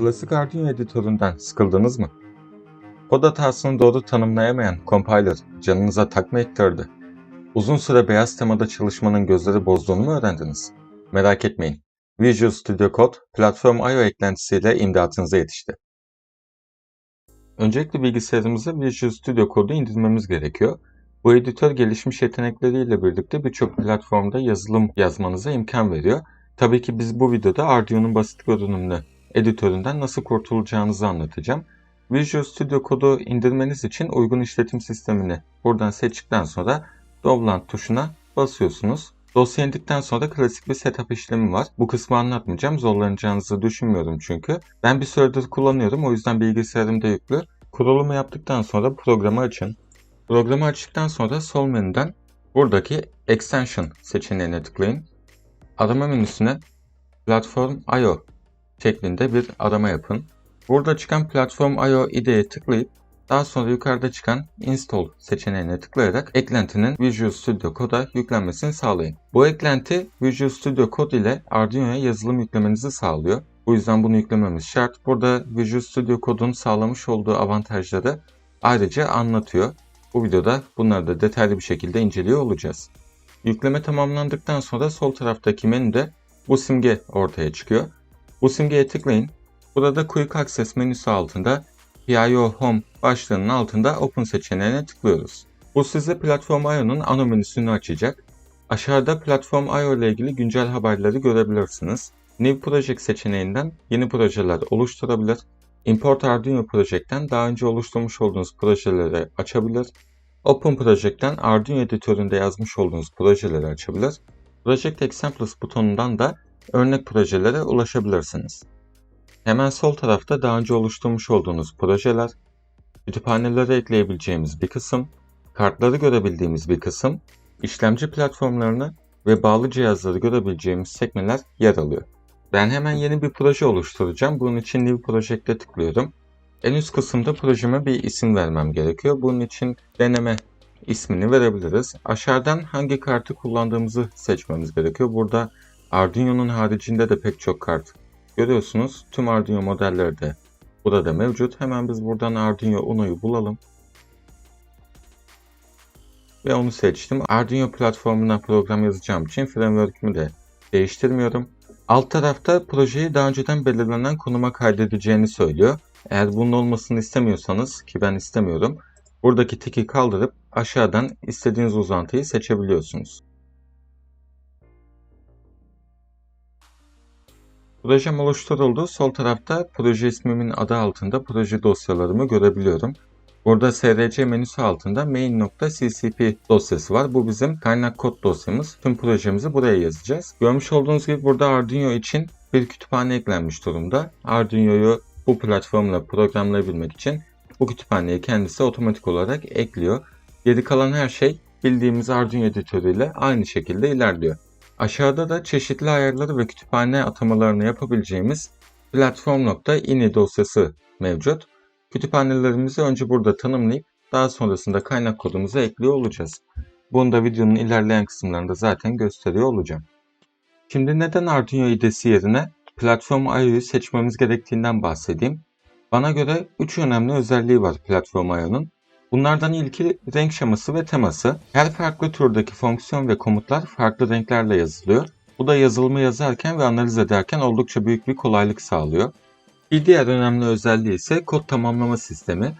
Klasik Arduino editöründen sıkıldınız mı? Kod hatasını doğru tanımlayamayan compiler canınıza takma ettirdi. Uzun süre beyaz temada çalışmanın gözleri bozduğunu mu öğrendiniz? Merak etmeyin. Visual Studio Code Platform I.O. eklentisiyle imdatınıza yetişti. Öncelikle bilgisayarımıza Visual Studio Code'u indirmemiz gerekiyor. Bu editör gelişmiş yetenekleriyle birlikte birçok platformda yazılım yazmanıza imkan veriyor. Tabii ki biz bu videoda Arduino'nun basit görünümlü editöründen nasıl kurtulacağınızı anlatacağım. Visual Studio Code'u indirmeniz için uygun işletim sistemini buradan seçtikten sonra Download tuşuna basıyorsunuz. Dosya indikten sonra klasik bir setup işlemi var. Bu kısmı anlatmayacağım. Zorlanacağınızı düşünmüyorum çünkü. Ben bir süredir kullanıyorum. O yüzden bilgisayarımda yüklü. Kurulumu yaptıktan sonra programı açın. Programı açtıktan sonra sol menüden buradaki Extension seçeneğine tıklayın. Arama menüsüne Platform I.O. şeklinde bir arama yapın. Burada çıkan Platform I.O. IDE'ye tıklayıp daha sonra yukarıda çıkan Install seçeneğine tıklayarak eklentinin Visual Studio Code'a yüklenmesini sağlayın. Bu eklenti Visual Studio Code ile Arduino'ya yazılım yüklemenizi sağlıyor. Bu yüzden bunu yüklememiz şart. Burada Visual Studio Code'un sağlamış olduğu avantajları ayrıca anlatıyor. Bu videoda bunları da detaylı bir şekilde inceliyor olacağız. Yükleme tamamlandıktan sonra sol taraftaki menüde bu simge ortaya çıkıyor. Bu simgeye tıklayın. Burada Quick Access menüsü altında PIO Home başlığının altında Open seçeneğine tıklıyoruz. Bu size Platform IO'nun ana menüsünü açacak. Aşağıda Platform IO ile ilgili güncel haberleri görebilirsiniz. New Project seçeneğinden yeni projeler oluşturabilir. Import Arduino Project'ten daha önce oluşturmuş olduğunuz projeleri açabilir. Open Project'ten Arduino editöründe yazmış olduğunuz projeleri açabilir. Project Examples butonundan da örnek projelere ulaşabilirsiniz. Hemen sol tarafta daha önce oluşturmuş olduğunuz projeler, kütüphanelere ekleyebileceğimiz bir kısım, kartları görebildiğimiz bir kısım, işlemci platformlarını ve bağlı cihazları görebileceğimiz sekmeler yer alıyor. Ben hemen yeni bir proje oluşturacağım. Bunun için New Project'e tıklıyorum. En üst kısımda projeme bir isim vermem gerekiyor. Bunun için deneme ismini verebiliriz. Aşağıdan hangi kartı kullandığımızı seçmemiz gerekiyor. Burada Arduino'nun haricinde de pek çok kart görüyorsunuz. Tüm Arduino modelleri de burada mevcut. Hemen biz buradan Arduino Uno'yu bulalım. Ve onu seçtim. Arduino platformuna program yazacağım için framework'ümü de değiştirmiyorum. Alt tarafta projeyi daha önceden belirlenen konuma kaydedeceğini söylüyor. Eğer bunun olmasını istemiyorsanız ki ben istemiyorum. Buradaki tiki kaldırıp aşağıdan istediğiniz uzantıyı seçebiliyorsunuz. Projem oluşturuldu. Sol tarafta proje ismimin adı altında proje dosyalarımı görebiliyorum. Burada src menüsü altında main.ccp dosyası var. Bu bizim kaynak kod dosyamız. Tüm projemizi buraya yazacağız. Görmüş olduğunuz gibi burada Arduino için bir kütüphane eklenmiş durumda. Arduino'yu bu platformla programlayabilmek için bu kütüphaneyi kendisi otomatik olarak ekliyor. Geri kalan her şey bildiğimiz Arduino editörüyle aynı şekilde ilerliyor. Aşağıda da çeşitli ayarları ve kütüphane atamalarını yapabileceğimiz platform.ini dosyası mevcut. Kütüphanelerimizi önce burada tanımlayıp daha sonrasında kaynak kodumuzu ekliyor olacağız. Bunu da videonun ilerleyen kısımlarında zaten gösteriyor olacağım. Şimdi neden Arduino IDE'si yerine Platform IO'yu seçmemiz gerektiğinden bahsedeyim. Bana göre 3 önemli özelliği var Platform IO'nun. Bunlardan ilki renk şeması ve teması. Her farklı türdeki fonksiyon ve komutlar farklı renklerle yazılıyor. Bu da yazılımı yazarken ve analiz ederken oldukça büyük bir kolaylık sağlıyor. Bir diğer önemli özelliği ise kod tamamlama sistemi.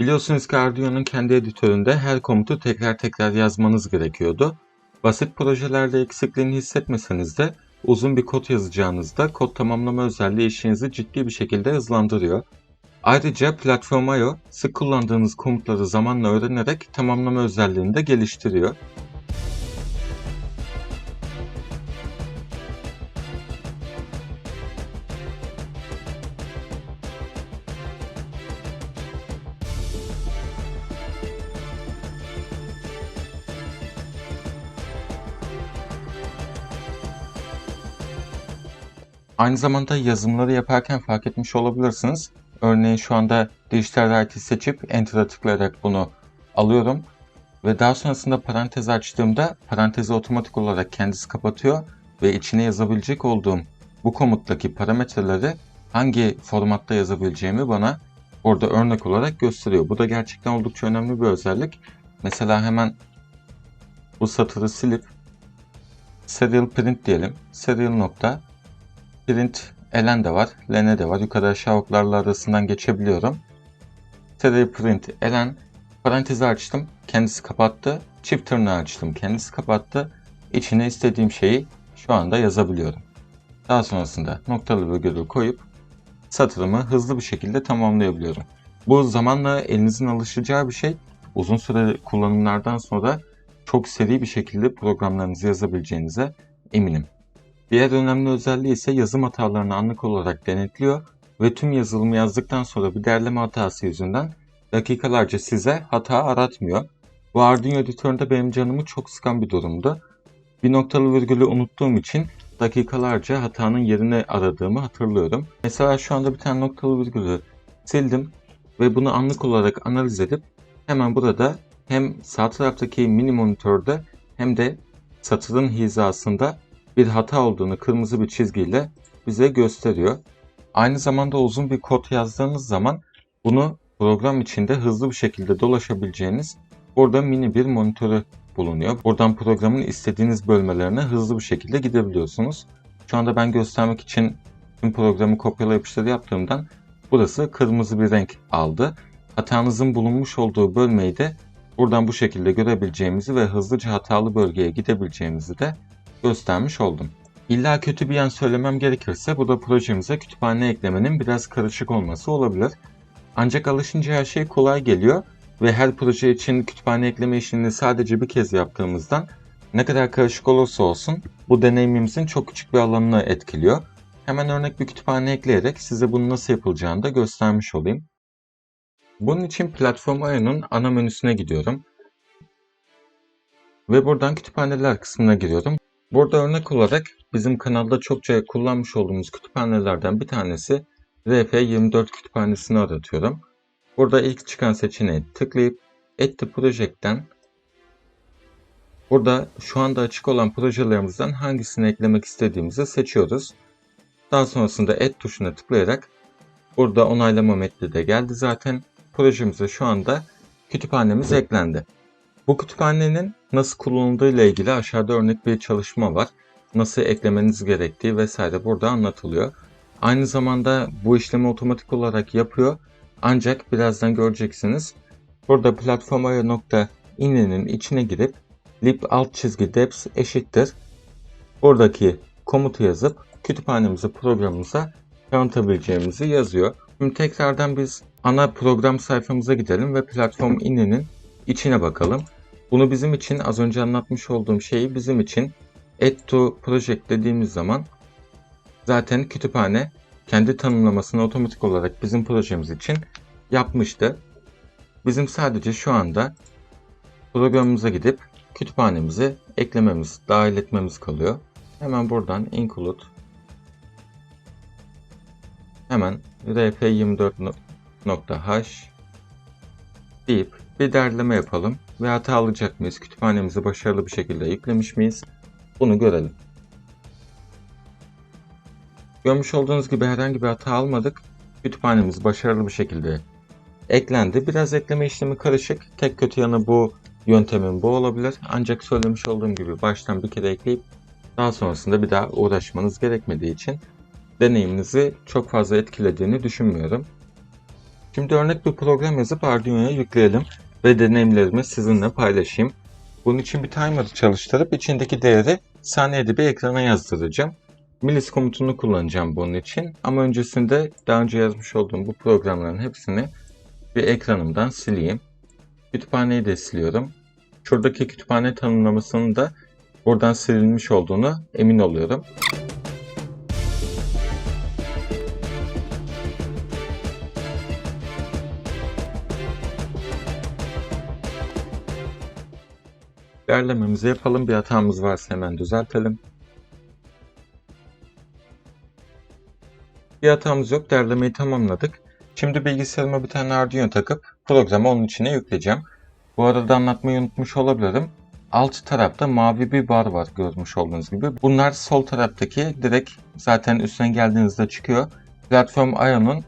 Biliyorsunuz ki Arduino'nun kendi editöründe her komutu tekrar tekrar yazmanız gerekiyordu. Basit projelerde eksikliğini hissetmeseniz de uzun bir kod yazacağınızda kod tamamlama özelliği işinizi ciddi bir şekilde hızlandırıyor. Ayrıca Platform.io sık kullandığınız komutları zamanla öğrenerek tamamlama özelliğini de geliştiriyor. Aynı zamanda yazılımları yaparken fark etmiş olabilirsiniz. Örneğin şu anda dijital write seçip Enter'a tıklayarak bunu alıyorum. Ve daha sonrasında parantez açtığımda parantezi otomatik olarak kendisi kapatıyor ve içine yazabilecek olduğum bu komuttaki parametreleri hangi formatta yazabileceğimi bana orada örnek olarak gösteriyor. Bu da gerçekten oldukça önemli bir özellik. Mesela hemen bu satırı silip serial print diyelim. Serial nokta print elen de var, lene de var. Yukarı aşağı oklarla arasından geçebiliyorum. Serial print elen parantezi açtım. Kendisi kapattı. Çift tırnağı açtım. Kendisi kapattı. İçine istediğim şeyi şu anda yazabiliyorum. Daha sonrasında noktalı virgülü koyup satırımı hızlı bir şekilde tamamlayabiliyorum. Bu zamanla elinizin alışacağı bir şey. Uzun süre kullanımlardan sonra çok seri bir şekilde programlarınızı yazabileceğinize eminim. Diğer önemli özelliği ise yazım hatalarını anlık olarak denetliyor ve tüm yazılımı yazdıktan sonra bir derleme hatası yüzünden dakikalarca size hata aratmıyor. Bu Arduino editöründe benim canımı çok sıkan bir durumdu. Bir noktalı virgülü unuttuğum için dakikalarca hatanın yerini aradığımı hatırlıyorum. Mesela şu anda bir tane noktalı virgülü sildim ve bunu anlık olarak analiz edip hemen burada hem sağ taraftaki mini monitörde hem de satırın hizasında bir hata olduğunu kırmızı bir çizgiyle bize gösteriyor. Aynı zamanda uzun bir kod yazdığınız zaman bunu program içinde hızlı bir şekilde dolaşabileceğiniz burada mini bir monitörü bulunuyor. Buradan programın istediğiniz bölmelerine hızlı bir şekilde gidebiliyorsunuz. Şu anda ben göstermek için tüm programı kopyala yapıştır yaptığımdan burası kırmızı bir renk aldı. Hatanızın bulunmuş olduğu bölmeyi de buradan bu şekilde görebileceğimizi ve hızlıca hatalı bölgeye gidebileceğimizi de göstermiş oldum. İlla kötü bir yan söylemem gerekirse bu da projemize kütüphane eklemenin biraz karışık olması olabilir. Ancak alışınca her şey kolay geliyor ve her proje için kütüphane ekleme işini sadece bir kez yaptığımızdan ne kadar karışık olursa olsun bu deneyimimizin çok küçük bir alanını etkiliyor. Hemen örnek bir kütüphane ekleyerek size bunun nasıl yapılacağını da göstermiş olayım. Bunun için Platform Io'nun ana menüsüne gidiyorum. Ve buradan kütüphaneler kısmına giriyorum. Burada örnek olarak bizim kanalda çokça kullanmış olduğumuz kütüphanelerden bir tanesi RF24 kütüphanesini aratıyorum. Burada ilk çıkan seçeneği tıklayıp Add Project'ten burada şu anda açık olan projelerimizden hangisini eklemek istediğimizi seçiyoruz. Daha sonrasında Add tuşuna tıklayarak burada onaylama metni de geldi zaten. Projemize şu anda kütüphanemiz eklendi. Bu kütüphanenin nasıl kullanıldığı ile ilgili aşağıda örnek bir çalışma var. Nasıl eklemeniz gerektiği vesaire burada anlatılıyor. Aynı zamanda bu işlemi otomatik olarak yapıyor. Ancak birazdan göreceksiniz. Burada platform.in'in içine girip lib alt çizgi deps eşittir. Buradaki komutu yazıp kütüphanemizi programımıza tanıtabileceğimizi yazıyor. Şimdi tekrardan biz ana program sayfamıza gidelim ve platform in'in içine bakalım. Bunu bizim için az önce anlatmış olduğum şeyi bizim için add to project dediğimiz zaman zaten kütüphane kendi tanımlamasını otomatik olarak bizim projemiz için yapmıştı. Bizim sadece şu anda programımıza gidip kütüphanemizi eklememiz, dahil etmemiz kalıyor. Hemen buradan include hemen rf24.h deyip bir derleme yapalım ve hata alacak mıyız? Kütüphanemizi başarılı bir şekilde yüklemiş miyiz? Bunu görelim. Görmüş olduğunuz gibi herhangi bir hata almadık. Kütüphanemiz başarılı bir şekilde eklendi. Biraz ekleme işlemi karışık. Tek kötü yanı bu yöntemin bu olabilir. Ancak söylemiş olduğum gibi baştan bir kere ekleyip daha sonrasında bir daha uğraşmanız gerekmediği için deneyiminizi çok fazla etkilediğini düşünmüyorum. Şimdi örnek bir program yazıp Arduino'ya yükleyelim ve deneyimlerimi sizinle paylaşayım. Bunun için bir timer çalıştırıp içindeki değeri saniyede bir ekrana yazdıracağım. Milis komutunu kullanacağım bunun için ama öncesinde daha önce yazmış olduğum bu programların hepsini bir ekranımdan sileyim. Kütüphaneyi de siliyorum. Şuradaki kütüphane tanımlamasının da buradan silinmiş olduğunu emin oluyorum. Derlememizi yapalım. Bir hatamız varsa hemen düzeltelim. Bir hatamız yok. Derlemeyi tamamladık. Şimdi bilgisayarıma bir tane Arduino takıp programı onun içine yükleyeceğim. Bu arada anlatmayı unutmuş olabilirim. Alt tarafta mavi bir bar var görmüş olduğunuz gibi. Bunlar sol taraftaki direkt zaten üstüne geldiğinizde çıkıyor. platform IO'nun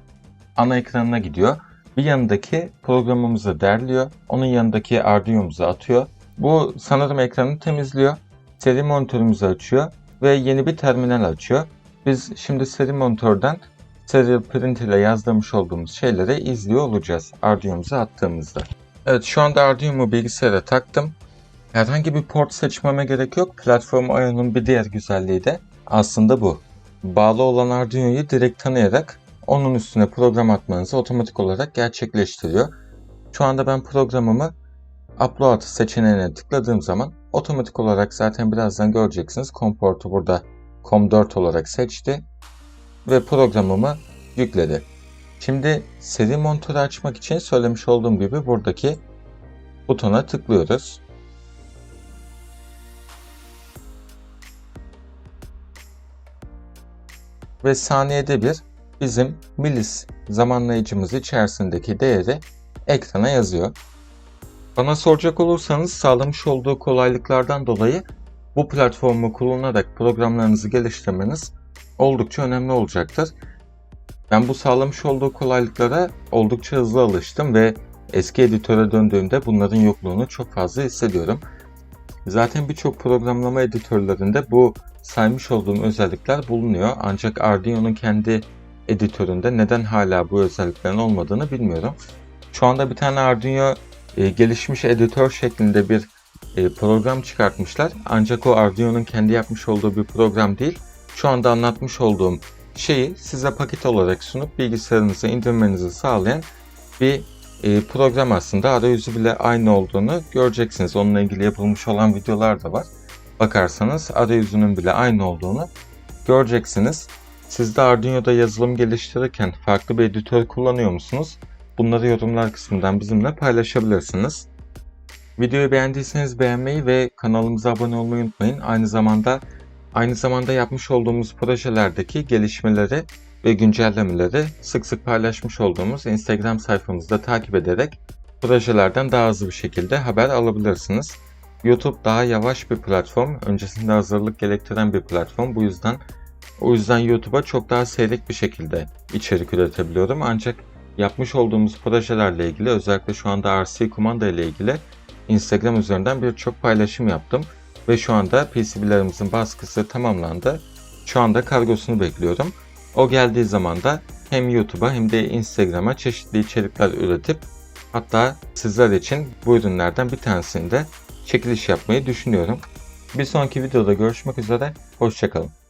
ana ekranına gidiyor. Bir yanındaki programımızı derliyor. Onun yanındaki Arduino'muzu atıyor. Bu sanırım ekranı temizliyor. Seri monitörümüzü açıyor ve yeni bir terminal açıyor. Biz şimdi seri monitörden serial print ile yazdırmış olduğumuz şeyleri izliyor olacağız Arduino'muza attığımızda. Evet şu anda Arduino'mu bilgisayara taktım. Herhangi bir port seçmeme gerek yok. Platform IO'nun bir diğer güzelliği de aslında bu. Bağlı olan Arduino'yu direkt tanıyarak onun üstüne program atmanızı otomatik olarak gerçekleştiriyor. Şu anda ben programımı Upload seçeneğine tıkladığım zaman otomatik olarak zaten birazdan göreceksiniz. COM portu burada COM4 olarak seçti ve programımı yükledi. Şimdi seri monitörü açmak için söylemiş olduğum gibi buradaki butona tıklıyoruz. Ve saniyede bir bizim milis zamanlayıcımız içerisindeki değeri ekrana yazıyor. Bana soracak olursanız sağlamış olduğu kolaylıklardan dolayı bu platformu kullanarak programlarınızı geliştirmeniz oldukça önemli olacaktır. Ben bu sağlamış olduğu kolaylıklara oldukça hızlı alıştım ve eski editöre döndüğümde bunların yokluğunu çok fazla hissediyorum. Zaten birçok programlama editörlerinde bu saymış olduğum özellikler bulunuyor. Ancak Arduino'nun kendi editöründe neden hala bu özelliklerin olmadığını bilmiyorum. Şu anda bir tane Arduino e, gelişmiş editör şeklinde bir e, program çıkartmışlar. Ancak o Arduino'nun kendi yapmış olduğu bir program değil. Şu anda anlatmış olduğum şeyi size paket olarak sunup bilgisayarınıza indirmenizi sağlayan bir e, program aslında. Arayüzü bile aynı olduğunu göreceksiniz. Onunla ilgili yapılmış olan videolar da var. Bakarsanız arayüzünün bile aynı olduğunu göreceksiniz. Siz de Arduino'da yazılım geliştirirken farklı bir editör kullanıyor musunuz? Bunları yorumlar kısmından bizimle paylaşabilirsiniz. Videoyu beğendiyseniz beğenmeyi ve kanalımıza abone olmayı unutmayın. Aynı zamanda aynı zamanda yapmış olduğumuz projelerdeki gelişmeleri ve güncellemeleri sık sık paylaşmış olduğumuz Instagram sayfamızda takip ederek projelerden daha hızlı bir şekilde haber alabilirsiniz. YouTube daha yavaş bir platform, öncesinde hazırlık gerektiren bir platform. Bu yüzden o yüzden YouTube'a çok daha seyrek bir şekilde içerik üretebiliyorum. Ancak yapmış olduğumuz projelerle ilgili özellikle şu anda RC kumanda ile ilgili Instagram üzerinden birçok paylaşım yaptım. Ve şu anda PCB'lerimizin baskısı tamamlandı. Şu anda kargosunu bekliyorum. O geldiği zaman da hem YouTube'a hem de Instagram'a çeşitli içerikler üretip hatta sizler için bu ürünlerden bir tanesinde çekiliş yapmayı düşünüyorum. Bir sonraki videoda görüşmek üzere, hoşçakalın.